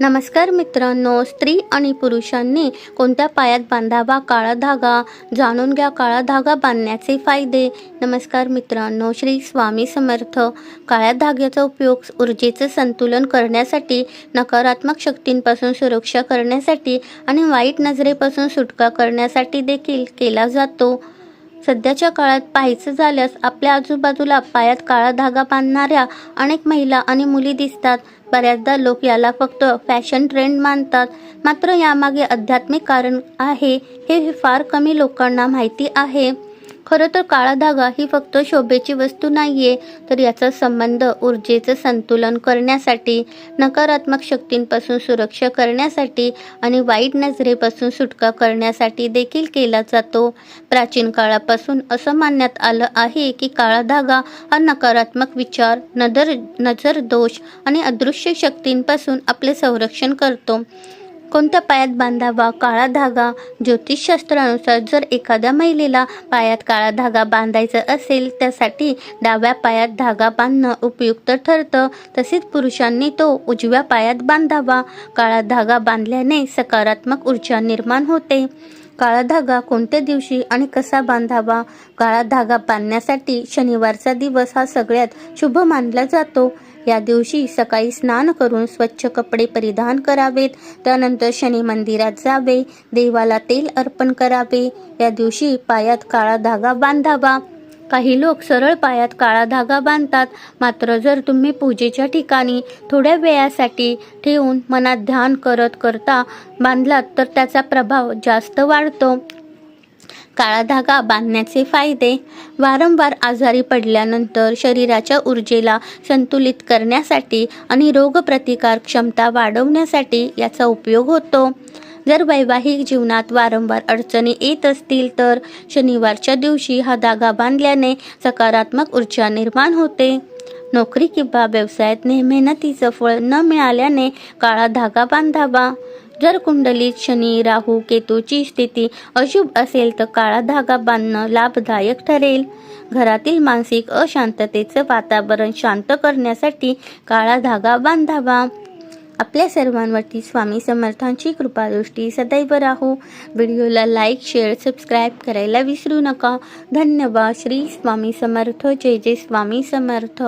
नमस्कार मित्रांनो स्त्री आणि पुरुषांनी कोणत्या पायात बांधावा काळा धागा जाणून घ्या काळा धागा बांधण्याचे फायदे. नमस्कार मित्रांनो श्री स्वामी समर्थ. काळ्या धाग्याचा उपयोग ऊर्जेचं संतुलन करण्यासाठी नकारात्मक शक्तींपासून सुरक्षा करण्यासाठी आणि वाईट नजरेपासून सुटका करण्यासाठी देखील केला जातो. सध्याच्या काळात पाहायचं झाल्यास आपल्या आजूबाजूला पायात काळा धागा बांधणाऱ्या अनेक महिला आणि मुली दिसतात. बऱ्याचदा लोक याला फक्त फॅशन ट्रेंड मानतात. मात्र यामागे आध्यात्मिक कारण आहे हे फार कमी लोकांना माहिती आहे. खरं तर काळा धागा ही फक्त शोभेची वस्तू नाहीये तर याचा संबंध ऊर्जेचं संतुलन करण्यासाठी नकारात्मक शक्तींपासून सुरक्षा करण्यासाठी आणि वाईट नजरेपासून सुटका करण्यासाठी देखील केला जातो. प्राचीन काळापासून असं मानण्यात आलं आहे की काळा धागा हा नकारात्मक विचार नजर नजर दोष आणि अदृश्य शक्तींपासून आपले संरक्षण करतो. कोणत्या पायात बांधावा काळा धागा? ज्योतिषशास्त्रानुसार जर एखाद्या महिलेला पायात काळा धागा बांधायचा असेल त्यासाठी डाव्या पायात धागा बांधणं उपयुक्त ठरतं. तसेच पुरुषांनी तो उजव्या पायात बांधावा. काळा धागा बांधल्याने सकारात्मक ऊर्जा निर्माण होते. काळा धागा कोणत्या दिवशी आणि कसा बांधावा? काळा धागा बांधण्यासाठी शनिवारचा दिवस हा सगळ्यात शुभ मानला जातो. या दिवशी सकाळी स्नान करून स्वच्छ कपडे परिधान करावेत. त्यानंतर शनी मंदिरात जावे. देवाला तेल अर्पण करावे. या दिवशी पायात काळा धागा बांधावा. काही लोक सरळ पायात काळा धागा बांधतात. मात्र जर तुम्ही पूजेच्या ठिकाणी थोड्या वेळासाठी ठेवून मनात ध्यान करत करता बांधलात तर त्याचा प्रभाव जास्त वाढतो. काळा धागा बांधण्याचे फायदे. वारंवार आजारी पडल्यानंतर शरीराच्या ऊर्जेला संतुलित करण्यासाठी आणि रोगप्रतिकार क्षमता वाढवण्यासाठी याचा उपयोग होतो. जर वैवाहिक जीवनात वारंवार अडचणी येत असतील तर शनिवारच्या दिवशी हा धागा बांधल्याने सकारात्मक ऊर्जा निर्माण होते. नोकरी किंवा व्यवसायात मेहनतीचं फळ न मिळाल्याने काळा धागा बांधावा. जर कुंडलीत शनी राहू केतूची स्थिती अशुभ असेल तर काळा धागा बांधणं लाभदायक ठरेल. घरातील मानसिक अशांततेचं वातावरण शांत करण्यासाठी काळा धागा बांधावा. आपल्या सर्वांवरती स्वामी समर्थांची कृपादृष्टी सदैव राहू. व्हिडिओला लाईक शेअर सबस्क्राईब करायला विसरू नका. धन्यवाद. श्री स्वामी समर्थ. जय जय स्वामी समर्थ.